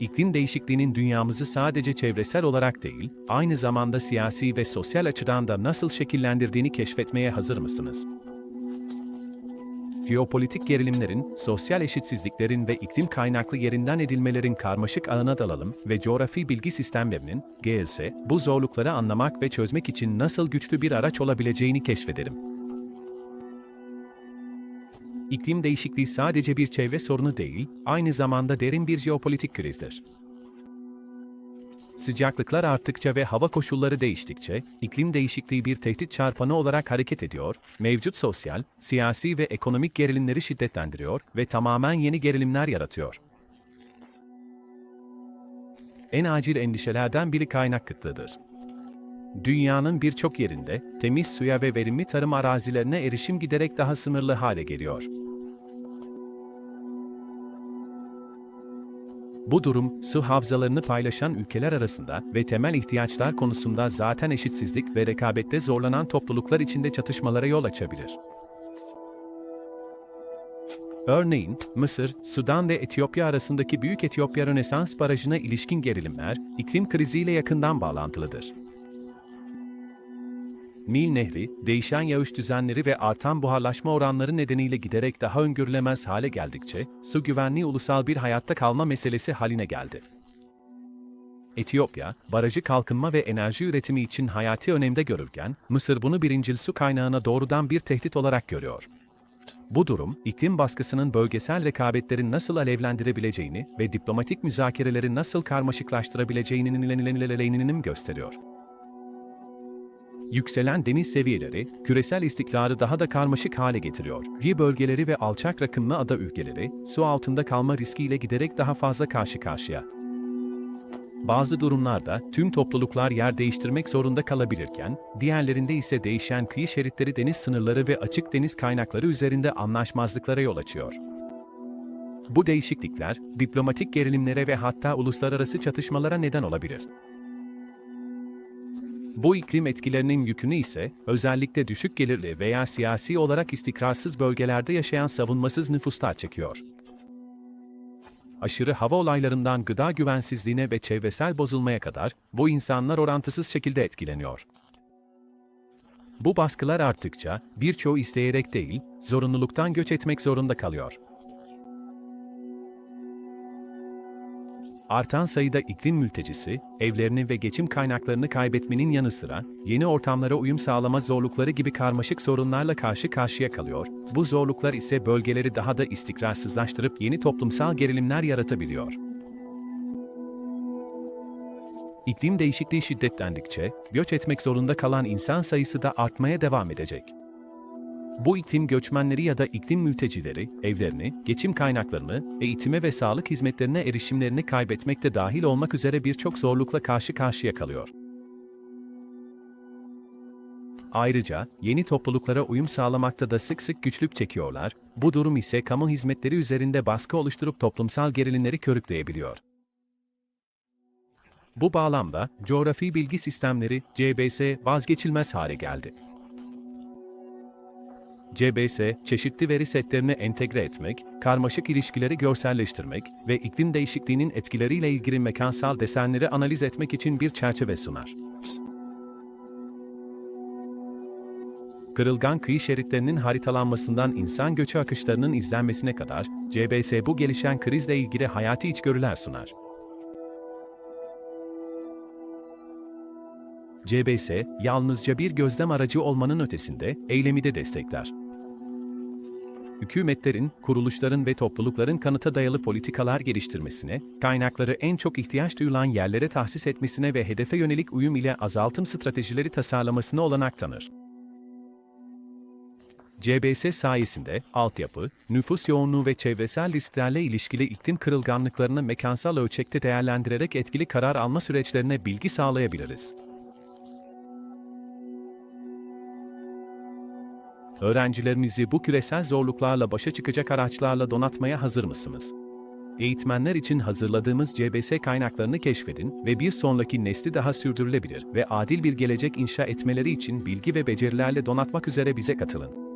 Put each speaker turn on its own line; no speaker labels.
iklim değişikliğinin dünyamızı sadece çevresel olarak değil, aynı zamanda siyasi ve sosyal açıdan da nasıl şekillendirdiğini keşfetmeye hazır mısınız? Jeopolitik gerilimlerin, sosyal eşitsizliklerin ve iklim kaynaklı yerinden edilmelerin karmaşık ağına dalalım ve coğrafi bilgi sistemlerinin, GLS, bu zorlukları anlamak ve çözmek için nasıl güçlü bir araç olabileceğini keşfedelim. İklim değişikliği sadece bir çevre sorunu değil, aynı zamanda derin bir jeopolitik krizdir. Sıcaklıklar arttıkça ve hava koşulları değiştikçe, iklim değişikliği bir tehdit çarpanı olarak hareket ediyor, mevcut sosyal, siyasi ve ekonomik gerilimleri şiddetlendiriyor ve tamamen yeni gerilimler yaratıyor. En acil endişelerden biri kaynak kıtlığıdır. Dünyanın birçok yerinde temiz suya ve verimli tarım arazilerine erişim giderek daha sınırlı hale geliyor. Bu durum, su havzalarını paylaşan ülkeler arasında ve temel ihtiyaçlar konusunda zaten eşitsizlik ve rekabette zorlanan topluluklar içinde çatışmalara yol açabilir. Örneğin, Mısır, Sudan ve Etiyopya arasındaki Büyük Etiyopya Rönesans Barajı'na ilişkin gerilimler, iklim kriziyle yakından bağlantılıdır. Nil Nehri, değişen yağış düzenleri ve artan buharlaşma oranları nedeniyle giderek daha öngörülemez hale geldikçe, su güvenliği ulusal bir hayatta kalma meselesi haline geldi. Etiyopya, barajı kalkınma ve enerji üretimi için hayati önemde görürken, Mısır bunu birincil su kaynağına doğrudan bir tehdit olarak görüyor. Bu durum, iklim baskısının bölgesel rekabetleri nasıl alevlendirebileceğini ve diplomatik müzakereleri nasıl karmaşıklaştırabileceğini gösteriyor. Yükselen deniz seviyeleri, küresel istikrarı daha da karmaşık hale getiriyor. Ri bölgeleri ve alçak rakımlı ada ülkeleri, su altında kalma riskiyle giderek daha fazla karşı karşıya. Bazı durumlarda tüm topluluklar yer değiştirmek zorunda kalabilirken, diğerlerinde ise değişen kıyı şeritleri deniz sınırları ve açık deniz kaynakları üzerinde anlaşmazlıklara yol açıyor. Bu değişiklikler, diplomatik gerilimlere ve hatta uluslararası çatışmalara neden olabilir. Bu iklim etkilerinin yükünü ise özellikle düşük gelirli veya siyasi olarak istikrarsız bölgelerde yaşayan savunmasız nüfuslar çekiyor. Aşırı hava olaylarından gıda güvensizliğine ve çevresel bozulmaya kadar bu insanlar orantısız şekilde etkileniyor. Bu baskılar arttıkça birçoğu isteyerek değil, zorunluluktan göç etmek zorunda kalıyor. Artan sayıda iklim mültecisi, evlerini ve geçim kaynaklarını kaybetmenin yanı sıra, yeni ortamlara uyum sağlama zorlukları gibi karmaşık sorunlarla karşı karşıya kalıyor. Bu zorluklar ise bölgeleri daha da istikrarsızlaştırıp yeni toplumsal gerilimler yaratabiliyor. İklim değişikliği şiddetlendikçe, göç etmek zorunda kalan insan sayısı da artmaya devam edecek. Bu iklim göçmenleri ya da iklim mültecileri, evlerini, geçim kaynaklarını, eğitime ve sağlık hizmetlerine erişimlerini kaybetmekte dahil olmak üzere birçok zorlukla karşı karşıya kalıyor. Ayrıca, yeni topluluklara uyum sağlamakta da sık sık güçlük çekiyorlar, bu durum ise kamu hizmetleri üzerinde baskı oluşturup toplumsal gerilimleri körükleyebiliyor. Bu bağlamda, coğrafi bilgi sistemleri, CBS, vazgeçilmez hale geldi. CBS, çeşitli veri setlerini entegre etmek, karmaşık ilişkileri görselleştirmek ve iklim değişikliğinin etkileriyle ilgili mekansal desenleri analiz etmek için bir çerçeve sunar. Kırılgan kıyı şeritlerinin haritalanmasından insan göçü akışlarının izlenmesine kadar, CBS bu gelişen krizle ilgili hayati içgörüler sunar. CBS, yalnızca bir gözlem aracı olmanın ötesinde, eylemi de destekler. Hükümetlerin, kuruluşların ve toplulukların kanıta dayalı politikalar geliştirmesine, kaynakları en çok ihtiyaç duyulan yerlere tahsis etmesine ve hedefe yönelik uyum ile azaltım stratejileri tasarlamasına olanak tanır. CBS sayesinde altyapı, nüfus yoğunluğu ve çevresel risklerle ilişkili iklim kırılganlıklarını mekansal ölçekte değerlendirerek etkili karar alma süreçlerine bilgi sağlayabiliriz. Öğrencilerinizi bu küresel zorluklarla başa çıkacak araçlarla donatmaya hazır mısınız? Eğitmenler için hazırladığımız CBS kaynaklarını keşfedin ve bir sonraki nesli daha sürdürülebilir ve adil bir gelecek inşa etmeleri için bilgi ve becerilerle donatmak üzere bize katılın.